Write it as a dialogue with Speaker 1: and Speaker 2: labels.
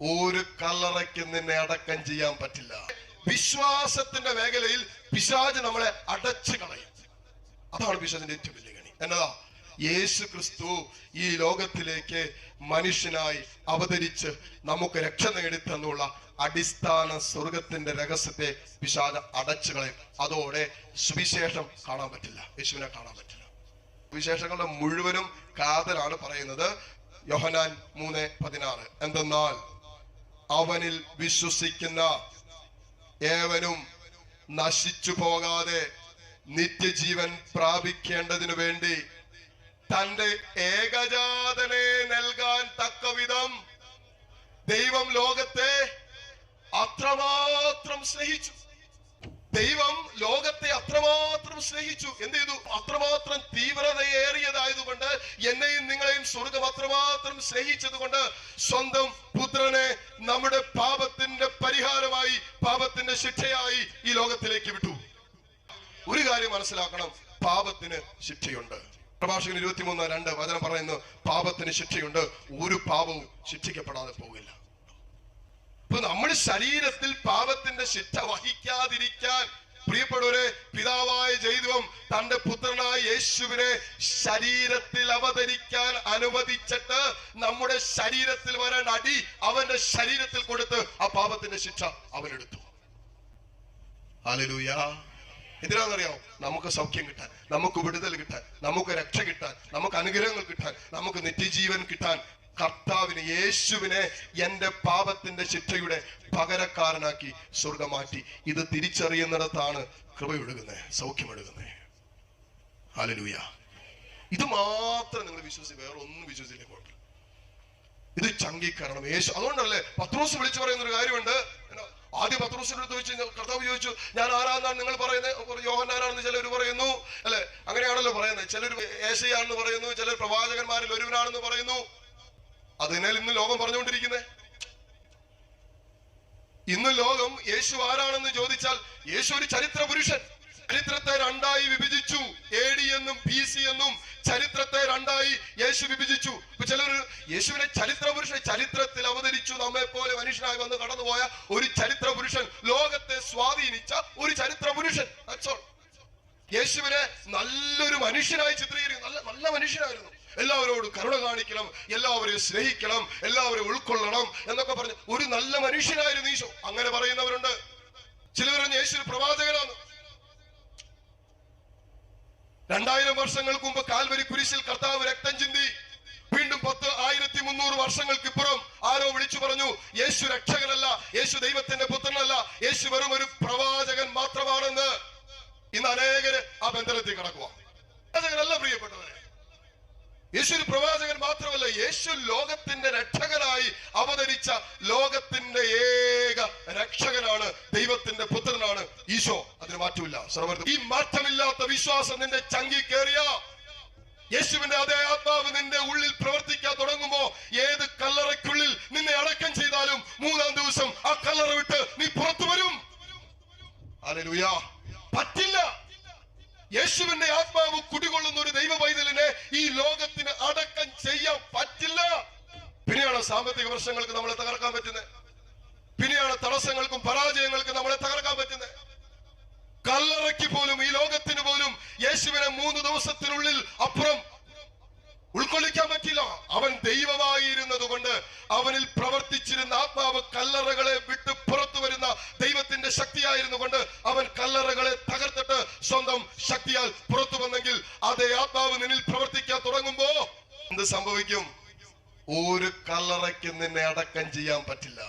Speaker 1: ഒരു കല്ലറയ്ക്ക് നിന്നെ അടക്കം ചെയ്യാൻ പറ്റില്ല. വിശ്വാസത്തിന്റെ മേഖലയിൽ പിശാജ് നമ്മളെ അടച്ചു കളയും. അതാണ് പിശാജിന്റെ ഏറ്റവും വലിയ കണി. എന്നതാ? യേശു ക്രിസ്തു ഈ ലോകത്തിലേക്ക് മനുഷ്യനായി അവതരിച്ച് നമുക്ക് രക്ഷ നേടിത്തന്നുള്ള അടിസ്ഥാന സ്വർഗത്തിന്റെ രഹസ്യത്തെ പിശാജ് അടച്ചു കളയും. അതോടെ സുവിശേഷം കാണാൻ പറ്റില്ല. യേശുവിനെ കാണാൻ പറ്റില്ല. വിശേഷങ്ങളുടെ മുഴുവനും കാതലാണ് പറയുന്നത് യോഹനാൻ മൂന്ന് പതിനാറ്. എന്തെന്നാൽ അവനിൽ വിശ്വസിക്കുന്ന ഏവനും നശിച്ചു പോകാതെ നിത്യജീവൻ പ്രാപിക്കേണ്ടതിനു വേണ്ടി തന്റെ ഏകജാതനെ നൽകാൻ തക്കവിധം ദൈവം ലോകത്തെ അത്രമാത്രം സ്നേഹിച്ചു. ദൈവം ലോകത്തെ അത്രമാത്രം സ്നേഹിച്ചു. എന്ത് ചെയ്തു? അത്രമാത്രം തീവ്രതയേറിയതായതുകൊണ്ട് എന്നെയും നിങ്ങളെയും സ്വർഗം അത്രമാത്രം സ്നേഹിച്ചത് കൊണ്ട് സ്വന്തം പുത്രനെ ശിക്ഷയായി ഈ ലോകത്തിലേക്ക് വിട്ടു. ഒരു കാര്യം മനസ്സിലാക്കണം പാപത്തിന് ശിക്ഷയുണ്ട്. പ്രഭാഷകൻ ഇരുപത്തിമൂന്ന് രണ്ട് വചനം പറയുന്നു പാപത്തിന് ശിക്ഷയുണ്ട് ഒരു പാപവും ശിക്ഷിക്കപ്പെടാതെ പോകില്ല ഇപ്പൊ നമ്മുടെ ശരീരത്തിൽ പാപത്തിന്റെ ശിക്ഷ വഹിക്കാതിരിക്കാൻ പ്രിയപ്പെട്ടവരെ പിതാവായ ജൈവം തന്റെ പുത്രനായ യേശുവിനെ ശരീരത്തിൽ അവതരിക്കാൻ അനുവദിച്ചിട്ട് നമ്മുടെ ശരീരത്തിൽ വരേണ്ട അടി അവന്റെ ശരീരത്തിൽ കൊടുത്ത് ആ പാപത്തിന്റെ ശിക്ഷ അവനെടുത്തു ഹല്ലേലൂയ. എന്തിനാണെന്നറിയാമോ നമുക്ക് സൗഖ്യം കിട്ടാൻ നമുക്ക് വിടുതൽ കിട്ടാൻ നമുക്ക് രക്ഷ കിട്ടാൻ നമുക്ക് അനുഗ്രഹങ്ങൾ കിട്ടാൻ നമുക്ക് നിത്യജീവൻ കിട്ടാൻ കർത്താവിനെ യേശുവിനെ എന്റെ പാപത്തിന്റെ ശിക്ഷയുടെ പകരക്കാരനാക്കി സ്വർഗം മാറ്റി ഇത് തിരിച്ചറിയുന്നിടത്താണ് കൃപയൊഴുകുന്നത് സൗഖ്യമൊഴുകുന്നത് ഹാലലൂയ ഇത് മാത്രം നിങ്ങൾ വിശ്വസിച്ച് വേറെ ഒന്നും വിശ്വസിച്ചില്ല ഇത് ചങ്കിക്കരണം. യേശു അതുകൊണ്ടല്ലേ പത്രോസ് വിളിച്ചു പറയുന്ന ഒരു കാര്യമുണ്ട്. ആദ്യം പത്രോസിന്റെ അടുത്ത് ചോദിച്ചു കർത്താവ് ചോദിച്ചു ഞാൻ ആരാന്നാണ് നിങ്ങൾ പറയുന്നത്? യോഹന്നാനാണെന്ന് ചിലർ പറയുന്നു. അല്ലെ? അങ്ങനെയാണല്ലോ പറയുന്നത്. ചിലർ ഏശയാണെന്ന് പറയുന്നു ചിലർ പ്രവാചകന്മാരിൽ ഒരുവനാണെന്ന് പറയുന്നു. അതിനാൽ ഇന്ന് ലോകം പറഞ്ഞുകൊണ്ടിരിക്കുന്നത്? ഇന്ന് ലോകം യേശു ആരാണെന്ന് ചോദിച്ചാൽ യേശു ഒരു ചരിത്ര പുരുഷൻ ചരിത്രത്തെ രണ്ടായി വിഭജിച്ചു. എ ഡി എന്നും ബി സി എന്നും ചരിത്രത്തെ രണ്ടായി യേശു വിഭജിച്ചു. ചിലർ യേശുവിനെ ചരിത്ര പുരുഷനെ ചരിത്രത്തിൽ അവതരിച്ചു. നമ്മെ പോലെ മനുഷ്യനായി വന്ന് കടന്നുപോയ ഒരു ചരിത്ര യേശുവിനെ നല്ലൊരു മനുഷ്യനായി ചിത്രീകരിക്കും നല്ല നല്ല മനുഷ്യനായിരുന്നു. എല്ലാവരോടും കരുണ കാണിക്കണം എല്ലാവരെയും സ്നേഹിക്കണം എല്ലാവരെയും ഉൾക്കൊള്ളണം എന്നൊക്കെ പറഞ്ഞ് ഒരു നല്ല മനുഷ്യനായിരുന്നു ഈശോ. അങ്ങനെ പറയുന്നവരുണ്ട്. ചിലവർ യേശു പ്രവാചകനാണ്. രണ്ടായിരം വർഷങ്ങൾക്ക് മുമ്പ് കാൽവരി കുരിശിൽ കർത്താവ് രക്തം ചിന്തി. വീണ്ടും പത്ത് ആയിരത്തി മുന്നൂറ് വർഷങ്ങൾക്കിപ്പുറം ആരോ വിളിച്ചു പറഞ്ഞു യേശു രക്ഷകനല്ല യേശു ദൈവത്തിന്റെ പുത്രനല്ല യേശു വെറും ഒരു പ്രവാചകൻ മാത്രമാണെന്ന്. ഇന്ന് അനേകര് ആ ബന്ധനത്തിൽ കിടക്കുക പ്രിയപ്പെട്ടവരെ. യേശു ഒരു പ്രവാചകൻ മാത്രമല്ല യേശു ലോകത്തിന്റെ രക്ഷകനായി അവതരിച്ച ലോകത്തിന്റെ ഏക രക്ഷകനാണ് ദൈവത്തിന്റെ പുത്രനാണ് ഈശോ. അതിന് മാറ്റമില്ല. സർവ- ഈ മാറ്റമില്ലാത്ത വിശ്വാസം നിന്റെ ചങ്കി കയറിയ. യേശുവിന്റെ അതേ ആത്മാവ് നിന്റെ ഉള്ളിൽ പ്രവർത്തിക്കാൻ തുടങ്ങുമ്പോ ഏത് കല്ലറയ്ക്കുള്ളിൽ നിന്നെ അടക്കം ചെയ്താലും മൂന്നാം ദിവസം ആ കല്ലറ വിട്ട് നീ പുറത്തു വരും. ഹല്ലേലൂയ. പറ്റില്ല. യേശുവിന്റെ ആത്മാവ് കുടികൊള്ളുന്ന ഒരു ദൈവ പൈതലിനെ ഈ ലോകത്തിന് അടക്കം ചെയ്യാൻ പറ്റില്ല. പിന്നെയാണ് സാമ്പത്തിക വർഷങ്ങൾക്ക് നമ്മളെ തകർക്കാൻ പറ്റുന്നത്. പിന്നെയാണ് തടസ്സങ്ങൾക്കും പരാജയങ്ങൾക്കും നമ്മളെ തകർക്കാൻ പറ്റുന്നത്. കല്ലറയ്ക്ക് പോലും ഈ ലോകത്തിന് പോലും യേശുവിനെ മൂന്ന് ദിവസത്തിനുള്ളിൽ അപ്പുറം ഉൾക്കൊള്ളിക്കാൻ പറ്റില്ല. അവൻ ദൈവമായിരുന്നത് കൊണ്ട് അവനിൽ പ്രവർത്തിച്ചിരുന്ന ആത്മാവ് കല്ലറകളെ വിട്ട് പുറത്തു വരുന്ന ദൈവത്തിന്റെ ശക്തിയായിരുന്നു കൊണ്ട് അവൻ കല്ലറകളെ സ്വന്തം ശക്തിയാൽ പുറത്തു വന്നെങ്കിൽ അതേ ആത്മാവ് നിന്നിൽ പ്രവർത്തിക്കാൻ തുടങ്ങുമ്പോ എന്ത് സംഭവിക്കും? ഒരു കല്ലറയ്ക്ക് നിന്നെ അടക്കം ചെയ്യാൻ പറ്റില്ല.